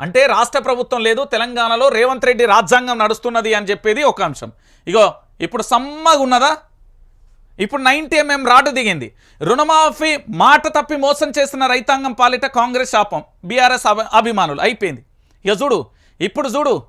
అంటే రాష్ట్ర ప్రభుత్వం లేదు తెలంగాణలో రేవంత్ రెడ్డి రాజ్యాంగం నడుస్తున్నది అని చెప్పేది ఒక అంశం. ఇగో ఇప్పుడు సమ్మగా ఉన్నదా? ఇప్పుడు నైన్టీ ఎంఎం రాటు దిగింది. రుణమాఫీ మాట తప్పి మోసం చేసిన రైతాంగం పాలిట కాంగ్రెస్ శాపం బీఆర్ఎస్ అభిమానులు. అయిపోయింది. ఇక చూడు ఇప్పుడు చూడు.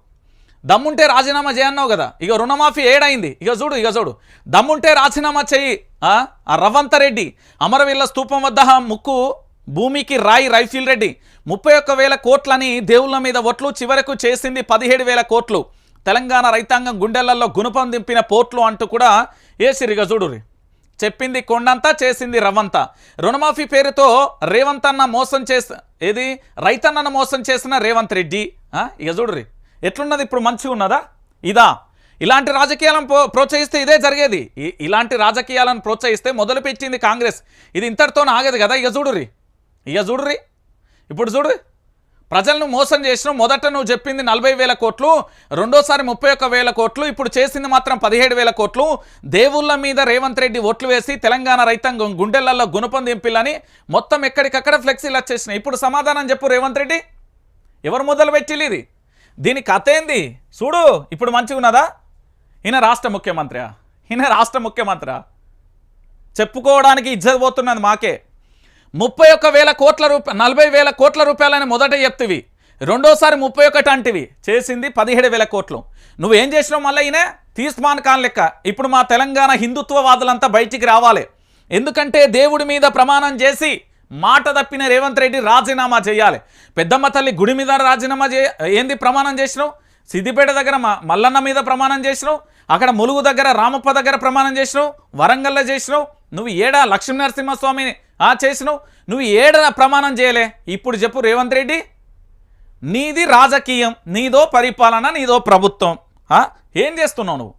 దమ్ముంటే రాజీనామా చేయన్నావు కదా. ఇక రుణమాఫీ ఏడైంది. ఇక చూడు ఇక చూడు. దమ్ముంటే రాజీనామా చెయ్యి ఆ? రవంత్ రవంత రెడ్డి అమరవీళ్ళ స్తూపం వద్ద ముక్కు భూమికి రాయి రైఫిల్ రెడ్డి. ముప్పై ఒక్క వేల కోట్లని దేవుళ్ళ మీద ఒట్లు చివరకు చేసింది పదిహేడు వేల కోట్లు. తెలంగాణ రైతాంగం గుండెలలో గుణపం దింపిన పోట్లు అంటూ కూడా ఏసిరిగ చూడురి చెప్పింది కొండంతా చేసింది రవ్వంతా. రుణమాఫీ పేరుతో రేవంత్ అన్న మోసం చేసి ఏది? రైతన్నను మోసం చేసిన రేవంత్ రెడ్డి. ఆ, ఇక చూడురి ఎట్లున్నది ఇప్పుడు? మంచిగా ఉన్నదా? ఇదా? ఇలాంటి రాజకీయాలను ప్రో ప్రోత్సహిస్తే ఇదే జరిగేది. ఇలాంటి రాజకీయాలను ప్రోత్సహిస్తే మొదలుపెట్టింది కాంగ్రెస్. ఇది ఇంతటితో ఆగదు కదా? ఇక చూడురి ఇక చూడ్రి ఇప్పుడు చూడు. ప్రజలను మోసం చేసిన మొదట నువ్వు చెప్పింది నలభై వేల కోట్లు రెండోసారి ముప్పై ఒక్క వేల కోట్లు ఇప్పుడు చేసింది మాత్రం పదిహేడు వేల కోట్లు. దేవుళ్ళ మీద రేవంత్ రెడ్డి ఓట్లు వేసి తెలంగాణ రైతాంగం గుండెలలో గుణపం దింపిల్లని మొత్తం ఎక్కడికక్కడ ఫ్లెక్సీలు వచ్చేసినాయి. ఇప్పుడు సమాధానం చెప్పు రేవంత్ రెడ్డి. ఎవరు మొదలు పెట్టిల్లు ఇది? దీని కథ ఏంది? చూడు ఇప్పుడు మంచిగా ఉన్నదా? ఈయన రాష్ట్ర ముఖ్యమంత్రి ఈయన రాష్ట్ర ముఖ్యమంత్రి చెప్పుకోవడానికి ఇజ్జత పోతున్నది మాకే. ముప్పై ఒక్క వేల కోట్ల రూప నలభై వేల కోట్ల రూపాయలని మొదట చెప్తివి రెండోసారి ముప్పై ఒకటి అంటివి. చేసింది పదిహేడు వేల కోట్లు. నువ్వేం చేసినావు మళ్ళీ ఈయన తీస్మాన్ ఖాన్ లెక్క. ఇప్పుడు మా తెలంగాణ హిందుత్వవాదులంతా బయటికి రావాలి. ఎందుకంటే దేవుడి మీద ప్రమాణం చేసి మాట తప్పిన రేవంత్ రెడ్డి రాజీనామా చేయాలి. పెద్దమ్మ తల్లి గుడి మీద రాజీనామా చే ఏంది ప్రమాణం చేసినావు? సిద్దిపేట దగ్గర మల్లన్న మీద ప్రమాణం చేసినావు? అక్కడ ములుగు దగ్గర రామప్ప దగ్గర ప్రమాణం చేసినావు? వరంగల్లో చేసినావు? నువ్వు ఏడా లక్ష్మీనరసింహస్వామిని ఆ చేసినావు. నువ్వు ఏడ ప్రమాణం చేయలే. ఇప్పుడు చెప్పు రేవంత్ రెడ్డి నీది రాజకీయం నీదో పరిపాలన నీదో ప్రభుత్వం. ఏం చేస్తున్నావు నువ్వు?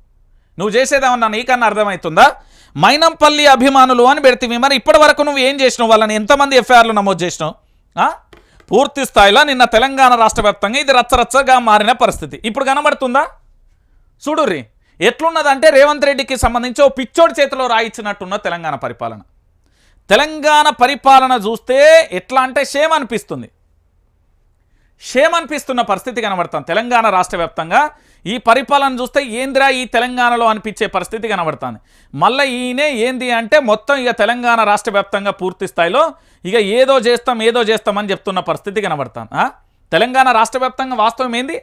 నువ్వు చేసేదేమన్నా నీకన్నా అర్థమవుతుందా? మైనంపల్లి అభిమానులు అని పెడితే మరి ఇప్పటి వరకు నువ్వు ఏం చేసినావు? వాళ్ళని ఎంతమంది ఎఫ్ఐఆర్లు నమోదు చేసినావు? పూర్తి స్థాయిలో నిన్న తెలంగాణ రాష్ట్ర వ్యాప్తంగా ఇది రచ్చరచ్చగా మారిన పరిస్థితి. ఇప్పుడు కనబడుతుందా? చూడుర్రి. ఎట్లున్నదంటే రేవంత్ రెడ్డికి సంబంధించి ఓ పిచ్చోడి చేతిలో రాయించినట్టున్న తెలంగాణ పరిపాలన. తెలంగాణ పరిపాలన చూస్తే ఎట్లా అంటే షేమ్ అనిపిస్తుంది. షేమ్ అనిపిస్తున్న పరిస్థితి కనబడుతుంది తెలంగాణ రాష్ట్ర వ్యాప్తంగా ఈ పరిపాలన చూస్తే ఏంద్రా ఈ తెలంగాణలో అనిపించే పరిస్థితి కనబడుతుంది. మళ్ళీ ఈయనే ఏంది అంటే మొత్తం ఇక తెలంగాణ రాష్ట్ర వ్యాప్తంగా పూర్తి స్థాయిలో ఇక ఏదో చేస్తాం ఏదో చేస్తామని చెప్తున్న పరిస్థితి కనబడుతుంది. తెలంగాణ రాష్ట్ర వాస్తవం ఏంది?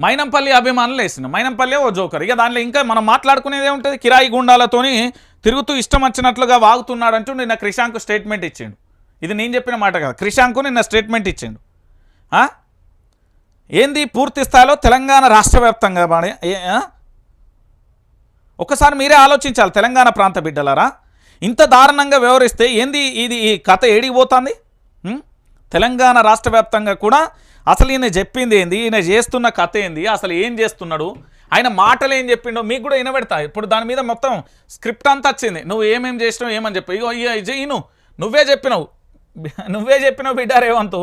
మైనంపల్లి అభిమానులు వేసిన మైనంపల్లి ఓ జోకర్. ఇక దానిలో ఇంకా మనం మాట్లాడుకునేది ఏముంటుంది? కిరాయి గుండాలతోని తిరుగుతూ ఇష్టం వచ్చినట్లుగా వాగుతున్నాడంటూ నిన్న క్రిషాంక్ స్టేట్మెంట్ ఇచ్చిండు. ఇది నేను చెప్పిన మాట కదా. క్రిషాంకు నిన్న స్టేట్మెంట్ ఇచ్చిండు. ఏంది? పూర్తి స్థాయిలో తెలంగాణ రాష్ట్ర వ్యాప్తంగా ఏ- ఒకసారి మీరే ఆలోచించాలి తెలంగాణ ప్రాంత బిడ్డలారా. ఇంత దారుణంగా వ్యవహరిస్తే ఏంది? ఇది ఈ కథ ఏడిగిపోతుంది తెలంగాణ రాష్ట్ర వ్యాప్తంగా కూడా అసలు ఈయన చెప్పింది ఏంది? ఈయన చేస్తున్న కథ ఏంది? అసలు ఏం చేస్తున్నాడు? ఆయన మాటలు ఏం చెప్పిండో మీకు కూడా వినబెడతా. ఇప్పుడు దాని మీద మొత్తం స్క్రిప్ట్ అంతా వచ్చింది. నువ్వు ఏమేం చేసినావు ఏమని చెప్పి. ఇగో ఇగో ఈను నువ్వే చెప్పినావు. నువ్వే చెప్పినావు బిడ్డ రేవంతు.